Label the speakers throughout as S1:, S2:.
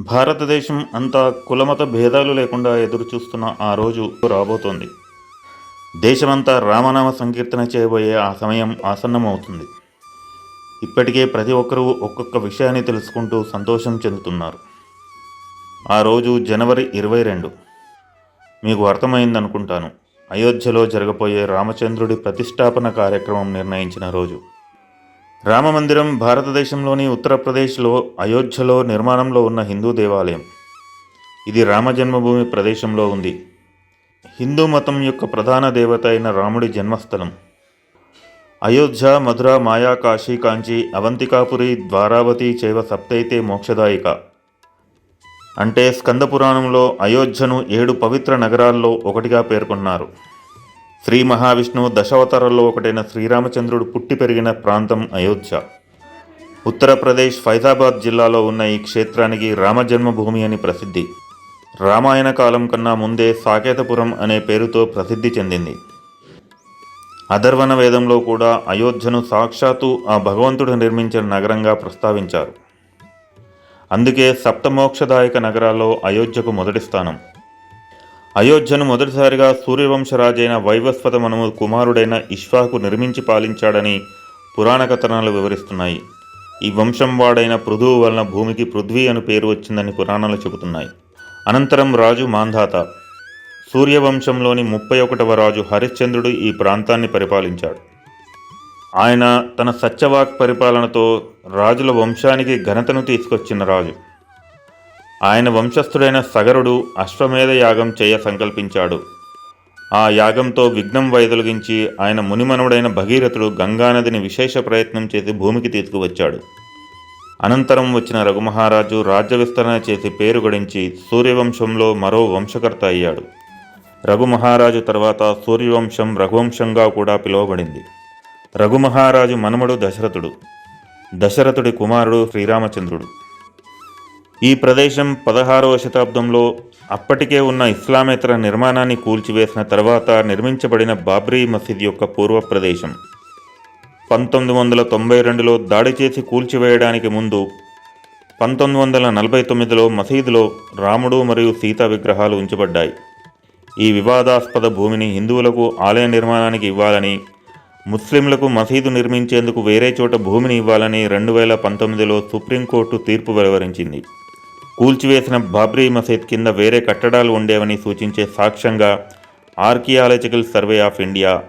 S1: భారతదేశం అంతా కులమత భేదాలు లేకుండా ఎదురుచూస్తున్న ఆ రోజు రాబోతోంది. దేశమంతా రామనామ సంకీర్తన చేయబోయే ఆ సమయం ఆసన్నమవుతుంది. ఇప్పటికే ప్రతి ఒక్కరూ ఒక్కొక్క విషయాన్ని తెలుసుకుంటూ సంతోషం చెందుతున్నారు. ఆ రోజు జనవరి ఇరవై రెండు. మీకు అర్థమైందనుకుంటాను. అయోధ్యలో జరగబోయే రామచంద్రుడి ప్రతిష్టాపన కార్యక్రమం నిర్ణయించిన రోజు. రామమందిరం భారతదేశంలోని ఉత్తరప్రదేశ్లో అయోధ్యలో నిర్మాణంలో ఉన్న హిందూ దేవాలయం. ఇది రామజన్మభూమి ప్రదేశంలో ఉంది. హిందూ మతం యొక్క ప్రధాన దేవత అయిన రాముడి జన్మస్థలం. అయోధ్య మధుర మాయా కాశీ కాంచి అవంతికాపురి ద్వారావతి చేవ సప్తైతే మోక్షదాయిక. అంటే స్కందపురాణంలో అయోధ్యను ఏడు పవిత్ర నగరాల్లో ఒకటిగా పేర్కొన్నారు. శ్రీ మహావిష్ణువు దశావతారాల్లో ఒకటైన శ్రీరామచంద్రుడు పుట్టి పెరిగిన ప్రాంతం అయోధ్య. ఉత్తరప్రదేశ్ ఫైజాబాద్ జిల్లాలో ఉన్న ఈ క్షేత్రానికి రామజన్మభూమి అని ప్రసిద్ధి. రామాయణ కాలం కన్నా ముందే సాకేతపురం అనే పేరుతో ప్రసిద్ధి చెందింది. అధర్వణ వేదంలో కూడా అయోధ్యను సాక్షాత్తు ఆ భగవంతుడు నిర్మించిన నగరంగా ప్రస్తావించారు. అందుకే సప్తమోక్షదాయక నగరాల్లో అయోధ్యకు మొదటి స్థానం. అయోధ్యను మొదటిసారిగా సూర్యవంశరాజైన వైవస్వత మనుము కుమారుడైన ఇష్వాకు నిర్మించి పాలించాడని పురాణ కథనాలు వివరిస్తున్నాయి. ఈ వంశం వాడైన పృథువు వలన భూమికి పృథ్వీ అని పేరు వచ్చిందని పురాణాలు చెబుతున్నాయి. అనంతరం రాజు మాంధాత. సూర్యవంశంలోని ముప్పై ఒకటవ రాజు హరిశ్చంద్రుడు ఈ ప్రాంతాన్ని పరిపాలించాడు. ఆయన తన సత్యవాక్ పరిపాలనతో రాజుల వంశానికి ఘనతను తీసుకొచ్చిన రాజు. ఆయన వంశస్థుడైన సగరుడు అశ్వమేధ యాగం చేయ సంకల్పించాడు. ఆ యాగంతో విఘ్నం వైదొలగించి ఆయన మునిమనుడైన భగీరథుడు గంగానదిని విశేష ప్రయత్నం చేసి భూమికి తీసుకువచ్చాడు. అనంతరం వచ్చిన రఘుమహారాజు రాజ్య విస్తరణ చేసి పేరు గడించి సూర్యవంశంలో మరో వంశకర్త అయ్యాడు. రఘుమహారాజు తర్వాత సూర్యవంశం రఘువంశంగా కూడా పిలువబడింది. రఘుమహారాజు మనుమడు దశరథుడు. దశరథుడి కుమారుడు శ్రీరామచంద్రుడు. ఈ ప్రదేశం పదహారవ శతాబ్దంలో అప్పటికే ఉన్న ఇస్లామేతర నిర్మాణాన్ని కూల్చివేసిన తర్వాత నిర్మించబడిన బాబ్రీ మసీద్ యొక్క పూర్వ ప్రదేశం. పంతొమ్మిది వందల తొంభై రెండులో దాడి చేసి కూల్చివేయడానికి ముందు పంతొమ్మిది వందల నలభై తొమ్మిదిలో మసీదులో రాముడు మరియు సీత విగ్రహాలు ఉంచబడ్డాయి. ఈ వివాదాస్పద భూమిని హిందువులకు ఆలయ నిర్మాణానికి ఇవ్వాలని ముస్లింలకు మసీదు నిర్మించేందుకు వేరే చోట భూమిని ఇవ్వాలని రెండు వేల పంతొమ్మిదిలో సుప్రీంకోర్టు తీర్పు వెలువరించింది. కూల్చివేసిన బాబ్రీ మసీద్ కింద వేరే కట్టడాలు ఉండేవని సూచించే సాక్ష్యంగా ఆర్కియాలజికల్ సర్వే ఆఫ్ ఇండియా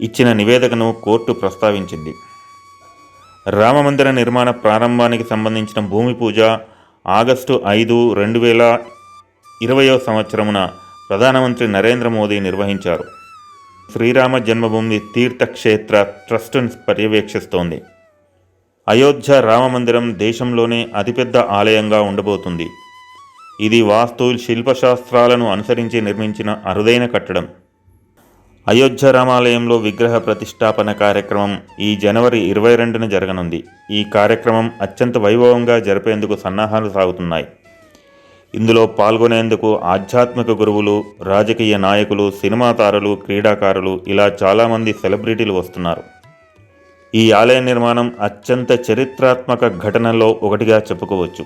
S1: ఇచ్చిన నివేదికను కోర్టు ప్రస్తావించింది. రామమందిర నిర్మాణ ప్రారంభానికి సంబంధించిన భూమి పూజ ఆగస్టు ఐదు రెండు వేల ఇరవయో సంవత్సరమున ప్రధానమంత్రి నరేంద్ర మోదీ నిర్వహించారు. శ్రీరామ జన్మభూమి తీర్థక్షేత్ర ట్రస్టును పర్యవేక్షిస్తోంది. అయోధ్య రామమందిరం దేశంలోనే అతిపెద్ద ఆలయంగా ఉండబోతుంది. ఇది వాస్తు శిల్పశాస్త్రాలను అనుసరించి నిర్మించిన అరుదైన కట్టడం. అయోధ్య రామాలయంలో విగ్రహ ప్రతిష్టాపన కార్యక్రమం ఈ జనవరి ఇరవై రెండున జరగనుంది. ఈ కార్యక్రమం అత్యంత వైభవంగా జరిపేందుకు సన్నాహాలు సాగుతున్నాయి. ఇందులో పాల్గొనేందుకు ఆధ్యాత్మిక గురువులు రాజకీయ నాయకులు సినిమా తారలు క్రీడాకారులు ఇలా చాలామంది సెలబ్రిటీలు వస్తున్నారు. ఈ ఆలయ నిర్మాణం అత్యంత చరిత్రాత్మక ఘటనలో ఒకటిగా చెప్పుకోవచ్చు.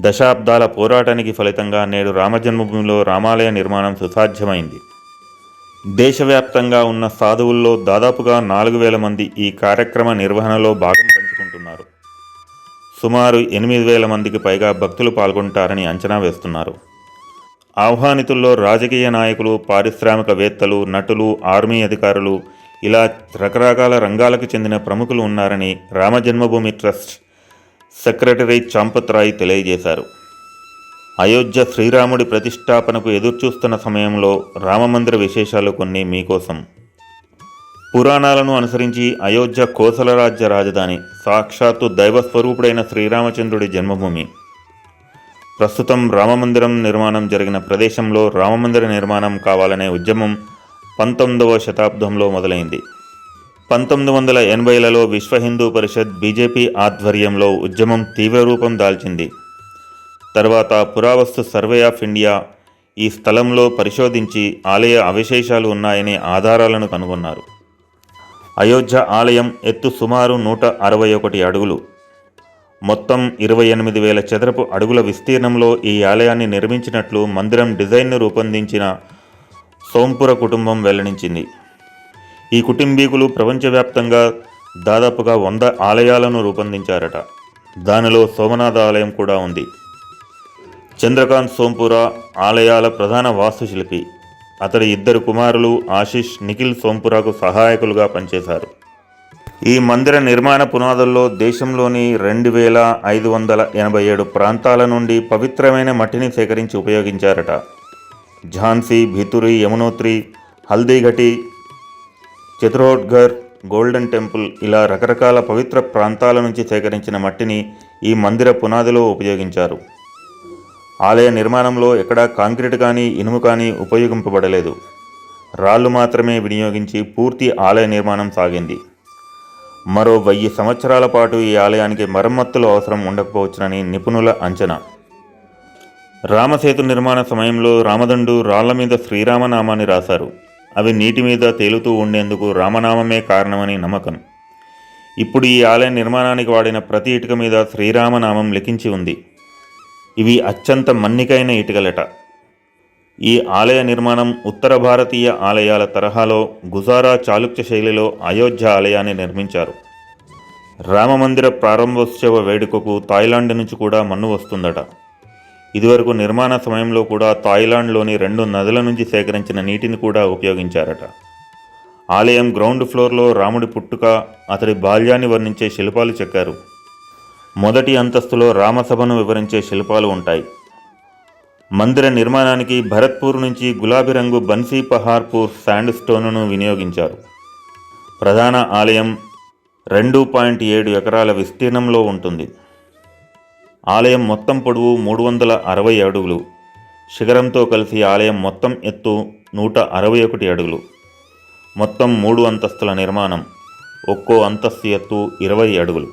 S1: దశాబ్దాల పోరాటానికి ఫలితంగా నేడు రామజన్మభూమిలో రామాలయ నిర్మాణం సుసాధ్యమైంది. దేశవ్యాప్తంగా ఉన్న సాధువుల్లో దాదాపుగా నాలుగు వేల మంది ఈ కార్యక్రమ నిర్వహణలో భాగం పంచుకుంటున్నారు. సుమారు ఎనిమిది వేల మందికి పైగా భక్తులు పాల్గొంటారని అంచనా వేస్తున్నారు. ఆహ్వానితుల్లో రాజకీయ నాయకులు పారిశ్రామికవేత్తలు నటులు ఆర్మీ అధికారులు ఇలా రకరకాల రంగాలకు చెందిన ప్రముఖులు ఉన్నారని రామజన్మభూమి ట్రస్ట్ సెక్రటరీ చాంపత్ రాయ్ తెలియజేశారు. అయోధ్య శ్రీరాముడి ప్రతిష్టాపనకు ఎదురుచూస్తున్న సమయంలో రామమందిర విశేషాలు కొన్ని మీకోసం. పురాణాలను అనుసరించి అయోధ్య కోసలరాజ్య రాజధాని సాక్షాత్తు దైవస్వరూపుడైన శ్రీరామచంద్రుడి జన్మభూమి. ప్రస్తుతం రామమందిరం నిర్మాణం జరిగిన ప్రదేశంలో రామమందిర నిర్మాణం కావాలనే ఉద్యమం పంతొమ్మిదవ శతాబ్దంలో మొదలైంది. పంతొమ్మిది వందల ఎనభైలలో విశ్వ హిందూ పరిషత్ బీజేపీ ఆధ్వర్యంలో ఉద్యమం తీవ్ర రూపం దాల్చింది. తర్వాత పురావస్తు సర్వే ఆఫ్ ఇండియా ఈ స్థలంలో పరిశోధించి ఆలయ అవశేషాలు ఉన్నాయనే ఆధారాలను కనుగొన్నారు. అయోధ్య ఆలయం ఎత్తు సుమారు నూట అరవై ఒకటి అడుగులు. మొత్తం ఇరవై ఎనిమిది వేల చదరపు అడుగుల విస్తీర్ణంలో ఈ ఆలయాన్ని నిర్మించినట్లు మందిరం డిజైన్ను రూపొందించిన సోంపుర కుటుంబం వెల్లడించింది. ఈ కుటుంబీకులు ప్రపంచవ్యాప్తంగా దాదాపుగా వంద ఆలయాలను రూపొందించారట. దానిలో సోమనాథ ఆలయం కూడా ఉంది. చంద్రకాంత్ సోంపుర ఆలయాల ప్రధాన వాస్తుశిల్పి. అతడి ఇద్దరు కుమారులు ఆశిష్ నిఖిల్ సోంపురాకు సహాయకులుగా పనిచేశారు. ఈ మందిర నిర్మాణ పునాదుల్లో దేశంలోని రెండు వేల ఐదు వందల ఎనభై ఏడు ప్రాంతాల నుండి పవిత్రమైన మట్టిని సేకరించి ఉపయోగించారట. ఝాన్సీ భితురి యమునోత్రి హల్దీఘటి చిత్రోడ్ఘర్ గోల్డెన్ టెంపుల్ ఇలా రకరకాల పవిత్ర ప్రాంతాల నుంచి సేకరించిన మట్టిని ఈ మందిర పునాదిలో ఉపయోగించారు. ఆలయ నిర్మాణంలో ఎక్కడా కాంక్రీట్ కానీ ఇనుము కానీ ఉపయోగింపబడలేదు. రాళ్ళు మాత్రమే వినియోగించి పూర్తి ఆలయ నిర్మాణం సాగింది. మరో వెయ్యి సంవత్సరాల పాటు ఈ ఆలయానికి మరమ్మతులు అవసరం ఉండకపోవచ్చునని నిపుణుల అంచనా. రామసేతు నిర్మాణ సమయంలో రామదండు రాళ్ళ మీద శ్రీరామనామాన్ని రాశారు. అవి నీటి మీద తేలుతూ ఉండేందుకు రామనామమే కారణమని నమ్మకం. ఇప్పుడు ఈ ఆలయ నిర్మాణానికి వాడిన ప్రతి ఇటుక మీద శ్రీరామనామం లిఖించి ఉంది. ఇవి అత్యంత మన్నికైన ఇటుకలట. ఈ ఆలయ నిర్మాణం ఉత్తర భారతీయ ఆలయాల తరహాలో గుజారా చాళుక్య శైలిలో అయోధ్య ఆలయాన్ని నిర్మించారు. రామమందిర ప్రారంభోత్సవ వేడుకకు థాయిలాండ్ నుంచి కూడా మన్ను వస్తుందట. ఇదివరకు నిర్మాణ సమయంలో కూడా థాయిలాండ్లోని రెండు నదుల నుంచి సేకరించిన నీటిని కూడా ఉపయోగించారట. ఆలయం గ్రౌండ్ ఫ్లోర్లో రాముడి పుట్టుక అతడి బాల్యాన్ని వర్ణించే శిల్పాలు చెక్కారు. మొదటి అంతస్తులో రామసభను వివరించే శిల్పాలు ఉంటాయి. మందిర నిర్మాణానికి భరత్పూర్ నుంచి గులాబీ రంగు బన్సీ పహార్పూర్ శాండ్ స్టోన్ను వినియోగించారు. ప్రధాన ఆలయం రెండు పాయింట్ ఏడు ఎకరాల విస్తీర్ణంలో ఉంటుంది. ఆలయం మొత్తం పొడవు మూడు వందల అరవై అడుగులు. శిఖరంతో కలిసి ఆలయం మొత్తం ఎత్తు నూట అరవై ఒకటి అడుగులు. మొత్తం మూడు అంతస్తుల నిర్మాణం ఒక్కో అంతస్తు ఎత్తు ఇరవై అడుగులు.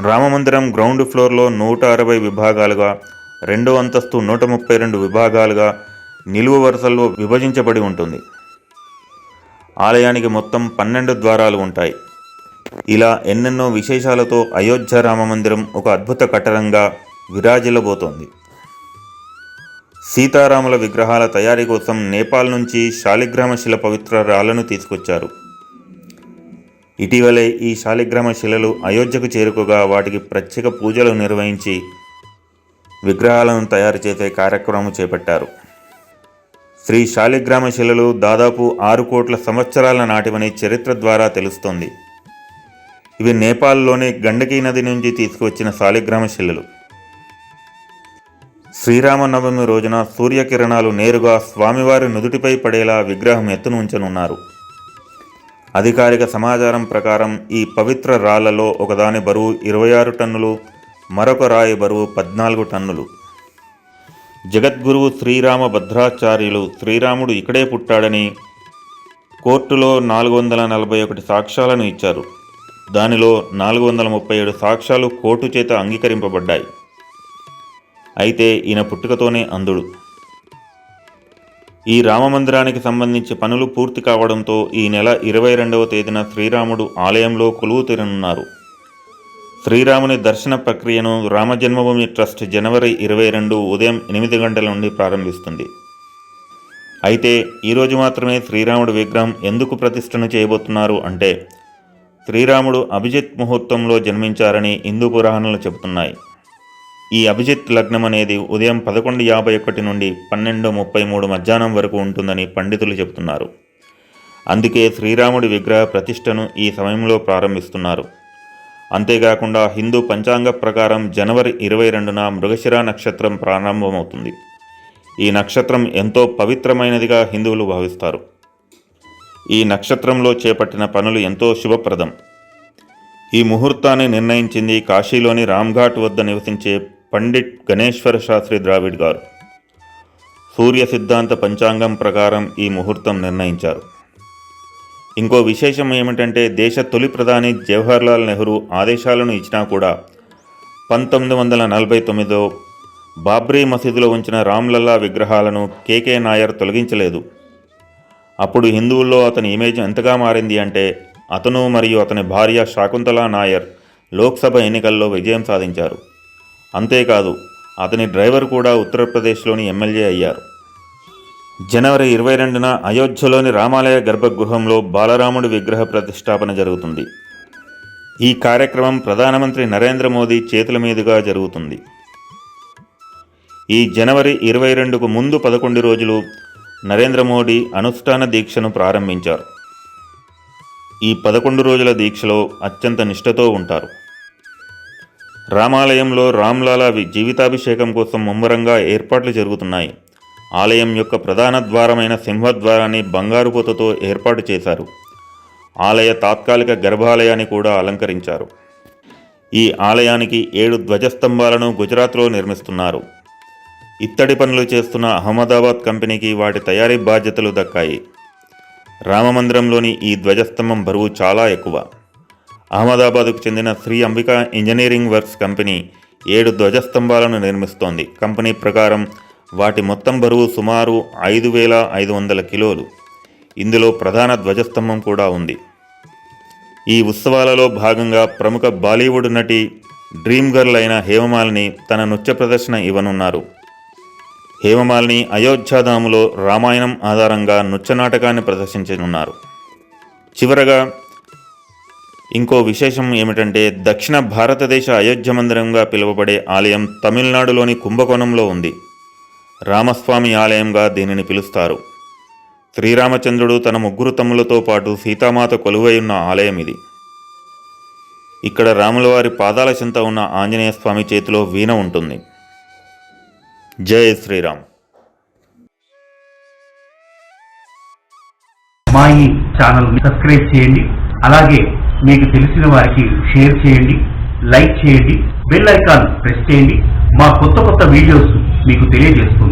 S1: రామమందిరం గ్రౌండ్ ఫ్లోర్లో నూట అరవై విభాగాలుగా రెండో అంతస్తు నూట ముప్పై రెండు విభాగాలుగా నిలువు వరుసల్లో విభజించబడి ఉంటుంది. ఆలయానికి మొత్తం పన్నెండు ద్వారాలు ఉంటాయి. ఇలా ఎన్నెన్నో విశేషాలతో అయోధ్య రామమందిరం ఒక అద్భుత కట్టడంగా విరాజిల్లబోతోంది. సీతారాముల విగ్రహాల తయారీ కోసం నేపాల్ నుంచి శాలిగ్రామ శిల పవిత్ర రాళ్ళను తీసుకొచ్చారు. ఇటీవలే ఈ శాలిగ్రామ శిలలు అయోధ్యకు చేరుకోగా వాటికి ప్రత్యేక పూజలు నిర్వహించి విగ్రహాలను తయారు చేసే కార్యక్రమం చేపట్టారు. శ్రీ శాలిగ్రామ శిలలు దాదాపు ఆరు కోట్ల సంవత్సరాల నాటివని చరిత్ర ద్వారా తెలుస్తోంది. ఇవి నేపాల్లోని గండకీ నది నుంచి తీసుకువచ్చిన సాలిగ్రామ శిలలు. శ్రీరామనవమి రోజున సూర్యకిరణాలు నేరుగా స్వామివారి నుదుటిపై పడేలా విగ్రహం ఎత్తును ఉంచనున్నారు. అధికారిక సమాచారం ప్రకారం ఈ పవిత్ర రాళ్ళలో ఒకదాని బరువు ఇరవై ఆరు టన్నులు మరొక రాయి బరువు పద్నాలుగు టన్నులు. జగద్గురువు శ్రీరామ భద్రాచార్యులు శ్రీరాముడు ఇక్కడే పుట్టాడని కోర్టులో నాలుగు వందల నలభై ఒకటి సాక్ష్యాలను ఇచ్చారు. దానిలో నాలుగు వందల ముప్పై ఏడు సాక్ష్యాలు కోర్టు చేత అంగీకరింపబడ్డాయి. అయితే ఈయన పుట్టుకతోనే అంధుడు. ఈ రామమందిరానికి సంబంధించి పనులు పూర్తి కావడంతో ఈ నెల ఇరవై రెండవ తేదీన శ్రీరాముడు ఆలయంలో కొలువు తీరనున్నారు. శ్రీరాముని దర్శన ప్రక్రియను రామజన్మభూమి ట్రస్ట్ జనవరి ఇరవై రెండు ఉదయం ఎనిమిది గంటల నుండి ప్రారంభిస్తుంది. అయితే ఈరోజు మాత్రమే శ్రీరాముడి విగ్రహం ఎందుకు ప్రతిష్టను చేయబోతున్నారు అంటే శ్రీరాముడు అభిజిత్ ముహూర్తంలో జన్మించారని హిందూ పురాణాలు చెబుతున్నాయి. ఈ అభిజిత్ లగ్నం అనేది ఉదయం పదకొండు యాభై ఒకటి నుండి పన్నెండు ముప్పై మూడు మధ్యాహ్నం వరకు ఉంటుందని పండితులు చెబుతున్నారు. అందుకే శ్రీరాముడి విగ్రహ ప్రతిష్టను ఈ సమయంలో ప్రారంభిస్తున్నారు. అంతేకాకుండా హిందూ పంచాంగ ప్రకారం జనవరి ఇరవై రెండున మృగశిర నక్షత్రం ప్రారంభమవుతుంది. ఈ నక్షత్రం ఎంతో పవిత్రమైనదిగా హిందువులు భావిస్తారు. ఈ నక్షత్రంలో చేపట్టిన పనులు ఎంతో శుభప్రదం. ఈ ముహూర్తాన్ని నిర్ణయించింది కాశీలోని రామ్ఘాట్ వద్ద నివసించే పండిట్ గణేశ్వర శాస్త్రి ద్రావిడ్ గారు. సూర్య సిద్ధాంత పంచాంగం ప్రకారం ఈ ముహూర్తం నిర్ణయించారు. ఇంకో విశేషం ఏమిటంటే దేశ తొలి ప్రధాని జవహర్లాల్ నెహ్రూ ఆదేశాలను ఇచ్చినా కూడా పంతొమ్మిది వందల నలభై తొమ్మిదిలో బాబ్రీ మసీదులో ఉంచిన రామ్లల్లా విగ్రహాలను కేకే నాయర్ తొలగించలేదు. అప్పుడు హిందువుల్లో అతని ఇమేజ్ ఎంతగా మారింది అంటే అతను మరియు అతని భార్య శాకుంతలా నాయర్ లోక్సభ ఎన్నికల్లో విజయం సాధించారు. అంతేకాదు అతని డ్రైవర్ కూడా ఉత్తరప్రదేశ్లోని ఎమ్మెల్యే అయ్యారు. జనవరి ఇరవై రెండున అయోధ్యలోని రామాలయ గర్భగృహంలో బాలరాముడి విగ్రహ ప్రతిష్టాపన జరుగుతుంది. ఈ కార్యక్రమం ప్రధానమంత్రి నరేంద్ర మోదీ చేతుల మీదుగా జరుగుతుంది. ఈ జనవరి ఇరవై రెండుకు ముందు పదకొండు రోజులు నరేంద్ర మోడీ అనుష్ఠాన దీక్షను ప్రారంభించారు. ఈ పదకొండు రోజుల దీక్షలో అత్యంత నిష్ఠతో ఉంటారు. రామాలయంలో రామ్లాలా జీవితాభిషేకం కోసం ముమ్మరంగా ఏర్పాట్లు జరుగుతున్నాయి. ఆలయం యొక్క ప్రధాన ద్వారమైన సింహద్వారాన్ని బంగారు పూతతో ఏర్పాటు చేశారు. ఆలయ తాత్కాలిక గర్భాలయాన్ని కూడా అలంకరించారు. ఈ ఆలయానికి ఏడు ధ్వజస్తంభాలను గుజరాత్లో నిర్మిస్తున్నారు. ఇత్తడి పనులు చేస్తున్న అహ్మదాబాద్ కంపెనీకి వాటి తయారీ బాధ్యతలు దక్కాయి. రామమందిరంలోని ఈ ధ్వజస్తంభం బరువు చాలా ఎక్కువ. అహ్మదాబాద్కు చెందిన Shri Ambika engineering works company ఏడు ధ్వజస్తంభాలను నిర్మిస్తోంది. కంపెనీ ప్రకారం వాటి మొత్తం బరువు సుమారు ఐదు వేల ఐదు వందల కిలోలు. ఇందులో ప్రధాన ధ్వజస్తంభం కూడా ఉంది. ఈ ఉత్సవాలలో భాగంగా ప్రముఖ బాలీవుడ్ నటి డ్రీమ్ గర్ల్ అయిన హేమమాలిని తన నృత్య ప్రదర్శన ఇవ్వనున్నారు. హేమమాలిని అయోధ్యాధాములో రామాయణం ఆధారంగా నృత్య నాటకాన్ని ప్రదర్శించనున్నారు. చివరగా ఇంకో విశేషం ఏమిటంటే దక్షిణ భారతదేశ అయోధ్య మందిరంగా పిలువబడే ఆలయం తమిళనాడులోని కుంభకోణంలో ఉంది. రామస్వామి ఆలయంగా దీనిని పిలుస్తారు. శ్రీరామచంద్రుడు తన ముగ్గురు తమ్ములతో పాటు సీతామాత కొలువై ఉన్న ఆలయం ఇది. ఇక్కడ రాములవారి పాదాల చెంత ఉన్న ఆంజనేయ స్వామి చేతిలో వీణ ఉంటుంది. జై శ్రీరామ్.
S2: మా ఈ ఛానల్ని సబ్స్క్రైబ్ చేయండి. అలాగే మీకు తెలిసిన వారికి షేర్ చేయండి లైక్ చేయండి బెల్ ఐకాన్ ప్రెస్ చేయండి. మా కొత్త కొత్త వీడియోస్ మీకు తెలియజేస్తుంది.